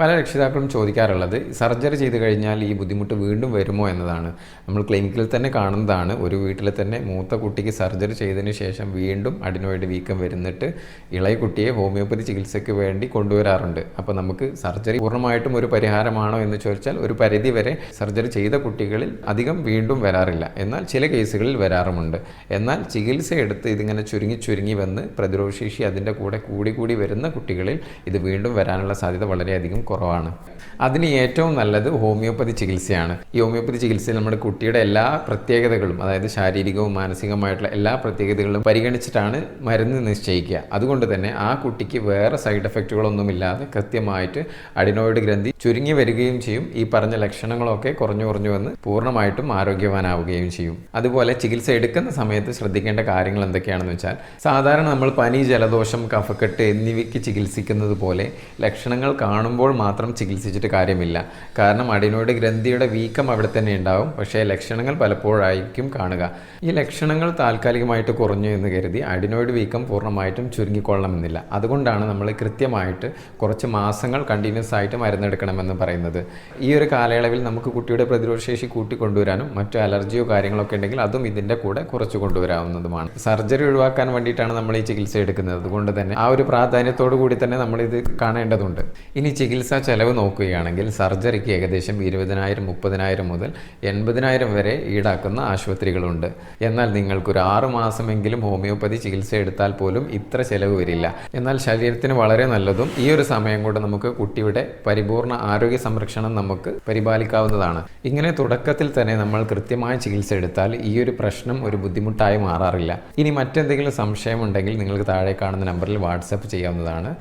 പല രക്ഷിതാക്കളും ചോദിക്കാറുള്ളത് സർജറി ചെയ്ത് കഴിഞ്ഞാൽ ഈ ബുദ്ധിമുട്ട് വീണ്ടും വരുമോ എന്നതാണ്. നമ്മൾ ക്ലിനിക്കിൽ തന്നെ കാണുന്നതാണ് ഒരു വീട്ടിൽ തന്നെ മൂത്ത കുട്ടിക്ക് സർജറി ചെയ്തതിന് ശേഷം വീണ്ടും അഡിനോയിഡ് വീക്കം വരുന്നിട്ട് ഇളയ കുട്ടിയെ ഹോമിയോപ്പതി ചികിത്സയ്ക്ക് വേണ്ടി കൊണ്ടുവരാറുണ്ട്. അപ്പോൾ നമുക്ക് സർജറി പൂർണമായിട്ടും ഒരു പരിഹാരമാണോ എന്ന് ചോദിച്ചാൽ ഒരു പരിധി വരെ സർജറി ചെയ്ത കുട്ടികളിൽ അധികം വീണ്ടും വരാറില്ല. എന്നാൽ ചില കേസുകളിൽ വരാറുമുണ്ട്. എന്നാൽ ചികിത്സ എടുത്ത് ഇതിങ്ങനെ ചുരുങ്ങി ചുരുങ്ങി വന്ന് പ്രതിരോധശേഷി അതിന്റെ കൂടെ കൂടി കൂടി വരുന്ന കുട്ടികളിൽ ഇത് വീണ്ടും വരാനുള്ള സാധ്യത വളരെയധികം കുറവാണ്. അതിന് ഏറ്റവും നല്ലത് ഹോമിയോപ്പതി ചികിത്സയാണ്. ഈ ഹോമിയോപ്പതി ചികിത്സയിൽ നമ്മുടെ കുട്ടിയുടെ എല്ലാ പ്രത്യേകതകളും അതായത് ശാരീരികവും മാനസികവുമായിട്ടുള്ള എല്ലാ പ്രത്യേകതകളും പരിഗണിച്ചിട്ടാണ് മരുന്ന് നിശ്ചയിക്കുക. അതുകൊണ്ട് തന്നെ ആ കുട്ടിക്ക് വേറെ സൈഡ് എഫക്റ്റുകളൊന്നുമില്ലാതെ കൃത്യമായിട്ട് അഡിനോയിഡ് ഗ്രന്ഥി ചുരുങ്ങി വരികയും ചെയ്യും. ഈ പറഞ്ഞ ലക്ഷണങ്ങളൊക്കെ കുറഞ്ഞു കുറഞ്ഞു വന്ന് പൂർണമായിട്ടും ആരോഗ്യവാനാവുകയും ചെയ്യും. അതുപോലെ ചികിത്സ എടുക്കുന്ന സമയത്ത് ശ്രദ്ധിക്കേണ്ട കാര്യങ്ങൾ എന്തൊക്കെയാണെന്ന് വെച്ചാൽ സാധാരണ നമ്മൾ പനി ജലദോഷം കഫക്കെട്ട് എന്നിവയ്ക്ക് ചികിത്സിക്കുന്നത് പോലെ ലക്ഷണങ്ങൾ കാണുമ്പോൾ മാത്രം ചികിത്സിച്ചിട്ട് കാര്യമില്ല. കാരണം അഡിനോയിഡ് ഗ്രന്ഥിയുടെ വീക്കം അവിടെ തന്നെ ഉണ്ടാവും. പക്ഷേ ലക്ഷണങ്ങൾ പലപ്പോഴായിരിക്കും കാണുക. ഈ ലക്ഷണങ്ങൾ താൽക്കാലികമായിട്ട് കുറഞ്ഞു എന്ന് കരുതി അഡിനോയിഡ് വീക്കം പൂർണമായിട്ടും ചുരുങ്ങിക്കൊള്ളണമെന്നില്ല. അതുകൊണ്ടാണ് നമ്മൾ കൃത്യമായിട്ട് കുറച്ച് മാസങ്ങൾ കണ്ടിന്യൂസ് ആയിട്ട് മരുന്നെടുക്കണമെന്ന് പറയുന്നത്. ഈ ഒരു കാലയളവിൽ നമുക്ക് കുട്ടിയുടെ പ്രതിരോധശേഷി കൂട്ടിക്കൊണ്ടുവരാനും മറ്റു അലർജിയോ കാര്യങ്ങളൊക്കെ ഉണ്ടെങ്കിൽ അതും ഇതിന്റെ കൂടെ കുറച്ച് കൊണ്ടുവരാവുന്നതുമാണ്. സർജറി ഒഴിവാക്കാൻ വേണ്ടിയിട്ടാണ് നമ്മൾ ഈ ചികിത്സ എടുക്കുന്നത്. അതുകൊണ്ട് തന്നെ ആ ഒരു പ്രാധാന്യത്തോടു കൂടി തന്നെ നമ്മൾ ഇത് കാണേണ്ടതുണ്ട്. ഇനി ചികിത്സാ ചെലവ് നോക്കുകയാണെങ്കിൽ സർജറിക്ക് ഏകദേശം ഇരുപതിനായിരം മുപ്പതിനായിരം മുതൽ എൺപതിനായിരം വരെ ഈടാക്കുന്ന ആശുപത്രികളുണ്ട്. എന്നാൽ നിങ്ങൾക്കൊരു ആറ് മാസമെങ്കിലും ഹോമിയോപ്പതി ചികിത്സ എടുത്താൽ പോലും ഇത്ര ചെലവ് വരില്ല. എന്നാൽ ശരീരത്തിന് വളരെ നല്ലതും ഈ ഒരു സമയം കൊണ്ട് നമുക്ക് കുട്ടിയുടെ പരിപൂർണ ആരോഗ്യ സംരക്ഷണം നമുക്ക് പരിപാലിക്കാവുന്നതാണ്. ഇങ്ങനെ തുടക്കത്തിൽ തന്നെ നമ്മൾ കൃത്യമായ ചികിത്സ എടുത്താൽ ഈ ഒരു പ്രശ്നം ഒരു ബുദ്ധിമുട്ടായി മാറാറില്ല. ഇനി മറ്റെന്തെങ്കിലും സംശയമുണ്ടെങ്കിൽ നിങ്ങൾക്ക് താഴെ കാണുന്ന നമ്പറിൽ വാട്സപ്പ് ചെയ്യാവുന്നതാണ്.